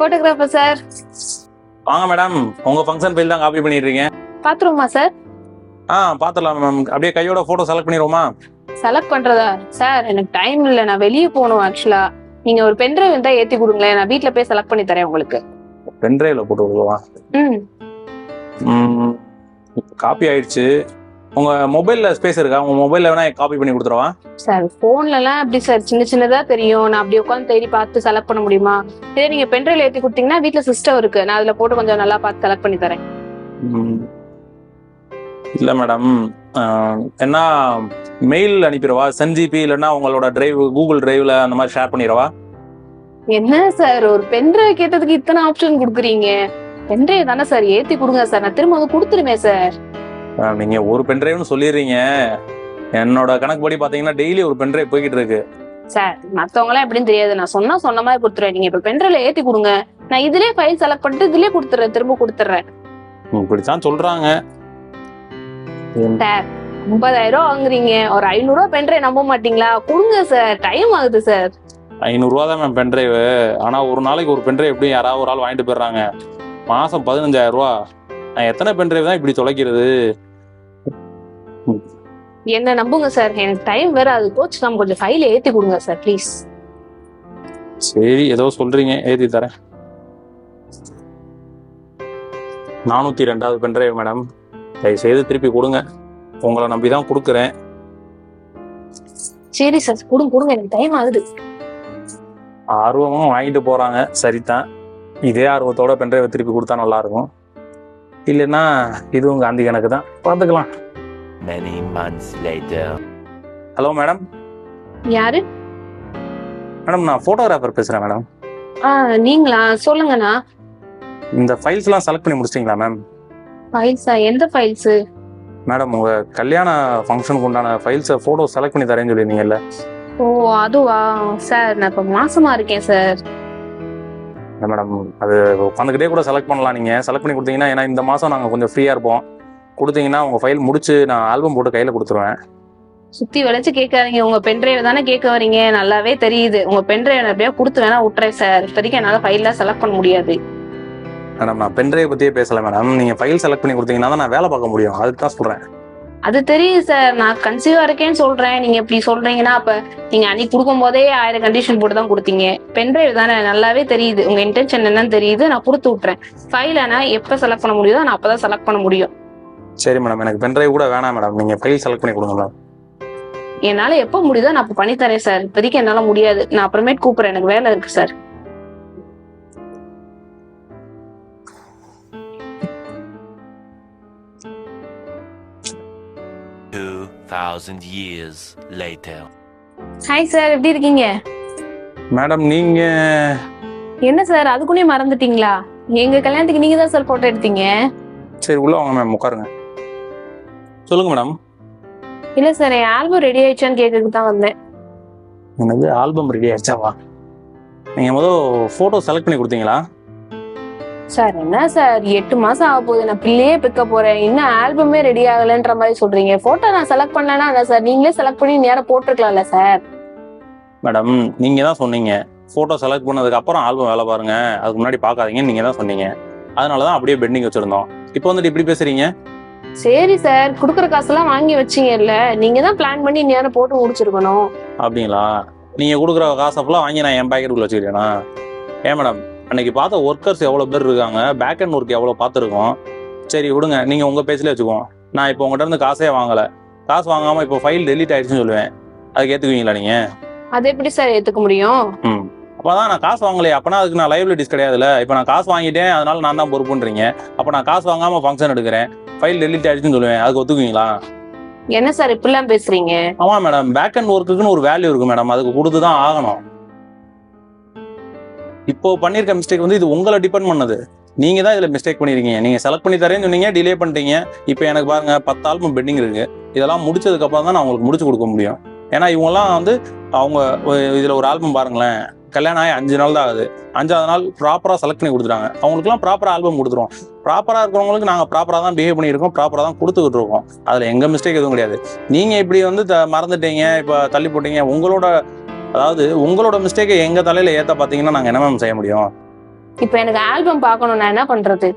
Photographer sir வாங்க madam உங்க function file தான் காப்பி பண்ணிடுறீங்க. பாத்துருமா சார் ஆ பார்த்துடலாம் மேம் அப்படியே கையோட ஃபோட்டோ செலக்ட் பண்ணிடுவோமா? செலக்ட் பண்றதா? சார் எனக்கு டைம் இல்ல. நான் வெளியே போகணும் ஆக்சுவலா நீங்க ஒரு பென்ட்ரைவ் இருந்தா ஏத்தி கொடுங்களேன். நான் வீட்ல போய் செலக்ட் பண்ணி தரேன் உங்களுக்கு. பென்ட்ரைவ்ல போட்டு விடுவா ம். காப்பி ஆயிடுச்சு. உங்க மொபைல்ல ஸ்பேஸ் இருக்கா? உங்க மொபைல்ல வேணா காப்பி பண்ணி கொடுத்துருவா சார் போன்ல எல்லாம் எப்படி சார்? சின்ன சின்னதா தெரியும். நான் அப்படி உட்காந்து தேடி பார்த்து செலக்ட் பண்ண முடியுமா? இதே நீங்க பென்ட்ரைவ்ல ஏத்தி கொடுத்தீங்கன்னா வீட்ல சிஸ்டம் இருக்கு. நான் அதுல போட்டு கொஞ்சம் நல்லா பார்த்து செலக்ட் பண்ணி தரேன். இல்ல மேடம் என்ன மெயில் அனுப்பிடுவா? சென் ஜிபி இல்லைன்னா உங்களோட டிரைவ் கூகுள் டிரைவ்ல அந்த மாதிரி ஷேர் பண்ணிடவா? என்ன சார்? ஒரு பென்ட்ரைவ் கேட்டதுக்கு இத்தனை ஆப்ஷன் கொடுக்குறீங்க. பென்ட்ரைவ் தானே சார்? ஏத்தி கொடுங்க சார். நான் திரும்ப வந்து கொடுத்துருவேன் சார். நீங்க ஒரு பென்ட்ரைவ்னு சொல்லிடுறீங்க. என்னோட கணக்குப்படி பாத்தீங்கன்னா டெய்லி ஒரு பென்ட்ரைவ் போய்கிட்டு இருக்கு. சார் மத்தவங்க எல்லாம் எப்படின்னு தெரியாது. நான் சொன்னா சொன்ன மாதிரி கொடுத்துருவேன். நீங்க இப்ப பென்ட்ரைவ்ல ஏத்தி கொடுங்க. நான் இதுலயே ஃபைல் செலக்ட் பண்ணிட்டு இதுலயே கொடுத்துறேன் திரும்ப கொடுத்துறேன் இப்படித்தான் சொல்றாங்க. சார் ஐம்பதாயிரம் வாங்குறீங்க. ஒரு ஐநூறு ரூபாய் பென்ட்ரைவ் நம்ப மாட்டீங்களா? கொடுங்க சார். டைம் ஆகுது சார். ஐநூறுரூவா தான் மேம் பென்ட்ரைவ் ஆனா ஒரு நாளைக்கு ஒரு பென்ட்ரைவ் எப்படியும் யாராவது ஒரு ஆள் வாங்கிட்டு போயிடுறாங்க. மாசம் பதினஞ்சாயிரம் ரூபா. நான் எத்தனை பென்ட்ரைவ் தான் இப்படி தொலைக்கிறது? என்ன நம்புங்க சார். எனக்கு டைம் வேற அது கோச் நம்ம கொஞ்சம் ஃபைல ஏத்தி கொடுங்க சார் ப்ளீஸ் சரி ஏதோ சொல்றீங்க. ஏத்தி தரேன். நானூத்தி ரெண்டாவது பென்ட்ரைவ் மேடம் தயவு செய்து திருப்பி கொடுங்க. உங்களை நம்பி தான் கொடுக்குறேன். சரி சார் கொடுங்க கொடுங்க. எனக்கு டைம் ஆகுது. ஆர்வமா வாங்கிட்டு போறாங்க. சரிதான். இதே ஆர்வத்தோட பென்ட்ரைவ் திருப்பி கொடுத்தா நல்லா இருக்கும். இல்லைன்னா இதுவும் காந்தி கணக்கு தான் பார்த்துக்கலாம். Many months later. Hello madam யாரு? மேடம் நான் ஃபோட்டோகிராஃபர் பேசுறேன் மேடம் ஆ நீங்களா? சொல்லுங்கண்ணா. இந்த ஃபைல்ஸ்லாம் செலக்ட் பண்ணி முடிச்சிட்டிங்களா மேம் ஃபைல்ஸா எந்த ஃபைல்ஸ் மேடம் உங்க கல்யாண ஃபங்க்ஷனுக்கு உண்டான ஃபைல்ஸை ஃபோட்டோ செலக்ட் பண்ணி தரேன்னு சொல்லியிருந்தீங்கல்ல. ஓ அதுவா? சார் நான் இப்ப மாசமா இருக்கேன் சார் இல்லை மேடம் அது உட்காந்துக்கிட்டே கூட செலக்ட் பண்ணலாம் நீங்க. செலக்ட் பண்ணி கொடுத்தீங்கன்னா ஏன்னா இந்த மாசம் நாங்கள் கொஞ்சம் ஃப்ரீயா இருப்போம். கொடுத்தீங்கன்னா உங்க ஃபைல் முடிச்சு நான் ஆல்பம் போட்டு கையில கொடுத்துருவேன். சுத்தி வளைச்சு கேட்காதீங்க. உங்க பென்ட்ரைவ் தானே கேட்க வரீங்க நல்லாவே தெரியுது. உங்க பென்ட்ரைவ் எப்படியா கொடுத்து வேணா விட்டுறேன் சார் இப்போதைக்கு என்னால ஃபைல்லாம் செலக்ட் பண்ண முடியாது. மேடம் நான் பென்ட்ரைவ் பத்தியே பேசல மேடம் நீங்க ஃபைல் செலக்ட் பண்ணி கொடுத்தீங்கன்னா தான் நான் வேலை பார்க்க முடியும். அதுக்கு தான் சொல்றேன். அது தெரியுது சார் நான் கன்சீவா இருக்கேன்னு சொல்றேன். நீங்க இப்படி சொல்றீங்கன்னா அப்ப நீங்க அன்னைக்கு கொடுக்கும் போதே ஆயிரம் கண்டிஷன் போட்டு தான் கொடுத்தீங்க. பென்ட்ரைவ் தானே? நல்லாவே தெரியுது. உங்க இன்டென்ஷன் என்னன்னு தெரியுது. நான் கொடுத்து விட்டுறேன். ஃபைல் ஆனா எப்ப செலக்ட் பண்ண முடியுதோ நான் அப்பதான் செலக்ட் பண்ண முடியும். சரி மேடம் எனக்கு பென்ட்ரைவ் கூட வேணாம் மேடம் நீங்க ஃபைல் செலக்ட் பண்ணி கொடுங்க மேடம் என்னால எப்ப முடியுதோ நான் அப்ப பண்ணி தரேன் சார் இப்போதைக்கு என்னால முடியாது. நான் அப்புறமேட் கூப்பிடுறேன். எனக்கு வேலை இருக்கு sir thousand years later. Hi sir எப்படி இருக்கீங்க? மேடம் நீங்க என்ன சார் அதுக்குள்ளே மறந்துட்டீங்களா? எங்க கல்யாணத்துக்கு நீங்க தான் சார் போட்டோ எடுத்தீங்க? சரி உள்ள வாங்க மேம் உட்காருங்க. சொல்லுங்க மேடம் இல்ல சார் என் ஆல்பம் ரெடி ஆயிடுச்சான்னு கேட்கறதுக்கு தான் வந்தேன். எனக்கு ஆல்பம் ரெடி ஆயிடுச்சாவா நீங்க முதல் ஃபோட்டோ செலக்ட் பண்ணி கொடுத்தீங்களா? சார் என்ன சார்? எட்டு மாசம் ஆக போகுது நான் பிள்ளையே பிக்க போறேன். இன்னும் ஆல்பமே ரெடி ஆகலன்ற மாதிரி சொல்றீங்க. போட்டோ நான் செலக்ட் பண்ணலன்னா என்ன சார்? நீங்களே செலக்ட் பண்ணி நேரம் போட்டிருக்கலாம்ல சார்? மேடம் நீங்க தான் சொன்னீங்க. ஃபோட்டோ செலக்ட் பண்ணதுக்கு அப்புறம் ஆல்பம் வேலை பாருங்க. அதுக்கு முன்னாடி பார்க்காதீங்கன்னு நீங்க தான் சொன்னீங்க. அதனால தான் அப்படியே பெண்டிங் வச்சிருந்தோம். இப்போ வந்துட்டு இப்படி பேசுறீங்க? சரி சார். குடுக்குற காசெல்லாம் வாங்கி வச்சீங்கல்ல. நீங்க தான் பிளான் பண்ணி நேரம் போட்டு முடிச்சிருக்கணும். அப்படிங்களா? நீங்க கொடுக்குற காசை ஃபுல்லாக வாங்கி நான் என் பேக்கெட்டுக்குள்ள வச்சுக்கிறேனா? ஏன் மேடம் அன்னைக்கு பார்த்த ஒர்க்கர்ஸ் எவ்வளோ பேர் இருக்காங்க? பேக் அண்ட் ஒர்க் எவ்வளோ பார்த்துருக்கோம்? சரி விடுங்க. நீங்க உங்க பேசிலே வச்சுக்குவோம். நான் இப்போ உங்ககிட்ட இருந்து காசே வாங்கல. காசு வாங்காம இப்போ ஃபைல் டெலீட் ஆயிடுச்சுன்னு சொல்லுவேன். அதுக்கு ஏத்துக்குவீங்களா நீங்க? அது எப்படி சார் ஏத்துக்க முடியும்? ம். அப்பதான் நான் காசு வாங்கலையே. அப்பனா அதுக்கு நான் லைபிலிட்டிஸ் கிடையாதுல்ல. இப்போ நான் காசு வாங்கிட்டேன். அதனால நான் தான் பொறுப்புன்றீங்க. அப்போ நான் காசு வாங்காம ஃபங்க்ஷன் எடுக்கிறேன். ஃபைல் டெலிட் ஆயிடுச்சுன்னு சொல்லுவேன். அதுக்கு ஒத்துக்குவீங்களா? என்ன சார் இப்படிலாம் பேசுறீங்க? ஆமா மேடம் பேக் அண்ட் ஒர்க்குன்னு ஒரு வேல்யூ இருக்கு மேடம் அதுக்கு கொடுத்து தான் ஆகணும். இப்போ பண்ணியிருக்க மிஸ்டேக் வந்து இது உங்களை டிபெண்ட் பண்ணது. நீங்க தான் இதுல மிஸ்டேக் பண்ணிருக்கீங்க. நீங்க செலக்ட் பண்ணி தரேன்னு சொன்னீங்க டிலே பண்ணிட்டீங்க. இப்போ எனக்கு பாருங்க பத்து ஆல்பம் பெண்டிங் இருக்கு. இதெல்லாம் முடிச்சதுக்கு அப்புறம் தான் நான் உங்களுக்கு முடிச்சு கொடுக்க முடியும். ஏன்னா இவங்கெல்லாம் வந்து அவங்க இதுல ஒரு ஆல்பம் பாருங்களேன். கல்யாணம் ஆகி அஞ்சு நாள் தான் ஆகுது. அஞ்சாவது நாள் ப்ராப்பரா செலக்ட் பண்ணி கொடுத்துட்டாங்க. அவங்களுக்குலாம் ப்ராப்பரா ஆல்பம் கொடுத்துருவோம். ப்ராப்பரா இருக்கிறவங்களுக்கு நாங்க ப்ராப்பரா தான் பிஹேவ் பண்ணியிருக்கோம் ப்ராப்பரா தான் கொடுத்துக்கிட்டு இருக்கோம் அதுல எங்க மிஸ்டேக் எதுவும் கிடையாது. நீங்க இப்படி வந்து த- மறந்துட்டீங்க இப்ப தள்ளி போட்டீங்க உங்களோட அதாவது உங்களோட மிஸ்டேக்கை எங்க தலையில ஏத்த பாத்தீங்கன்னா நாங்க என்ன மேம் செய்ய முடியும்? இப்போ எனக்கு ஆல்பம் பார்க்கணும் நான் என்ன பண்றது?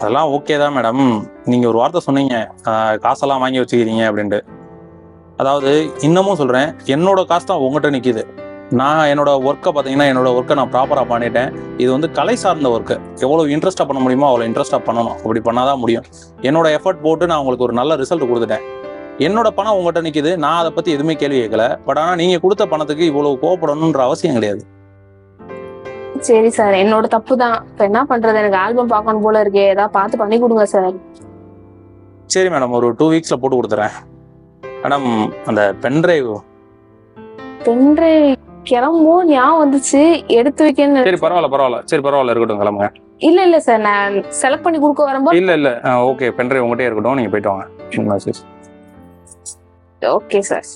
அதெல்லாம் ஓகே தான் மேடம் நீங்க ஒரு வார்த்தை சொன்னீங்க. காசெல்லாம் வாங்கி வச்சுக்கிறீங்க அப்படின்ட்டு. அதாவது இன்னமும் சொல்றேன் என்னோட காசு தான் உங்ககிட்ட நிக்குது. நான் என்னோட ஒர்க்கை பார்த்தீங்கன்னா என்னோட ஒர்க்கை நான் ப்ராப்பராக பண்ணிட்டேன். இது வந்து கலை சார்ந்த ஒர்க்கு எவ்வளோ இன்ட்ரெஸ்ட்டாக பண்ண முடியுமோ அவ்வளோ இன்ட்ரெஸ்ட்டாக பண்ணணும். அப்படி பண்ணாதான் முடியும். என்னோட எஃபர்ட் போட்டு நான் உங்களுக்கு ஒரு நல்ல ரிசல்ட் கொடுத்துட்டேன். என்னோட பணம் உங்ககிட்ட நிக்குது. நான் அதை பத்தி எதுவுமே கேள்வி கேட்கல. பட் ஆனால் நீங்க கொடுத்த பணத்துக்கு இவ்வளவு கோவப்படணுன்ற அவசியம் கிடையாது. சரி சார் என்னோட தப்பு தான் இப்போ என்ன பண்றது? எனக்கு ஆல்பம் பார்க்கணும் போல இருக்கே. ஏதாவது பார்த்து பண்ணி கொடுங்க சார் சரி மேடம் ஒரு டூ வீக்ஸ்ல போட்டு கொடுத்துறேன். மேடம் அந்த பென்ட்ரைவ் பென்ட்ரை கிளம்பும்? ஞாபகம் வந்துச்சு. எடுத்து வைக்கன்னு சரி பரவாயில்ல பரவாயில்ல. சரி பரவாயில்ல. இருக்கட்டும் கிளம்புங்க. இல்ல இல்ல சார் நான் செலக்ட் பண்ணி கொடுக்க வரும்போது இல்ல இல்ல. ஓகே பென்ட்ரைவ் உங்ககிட்டயே இருக்கட்டும். நீங்க போயிட்டு வாங்க. சரி ஓகே சார்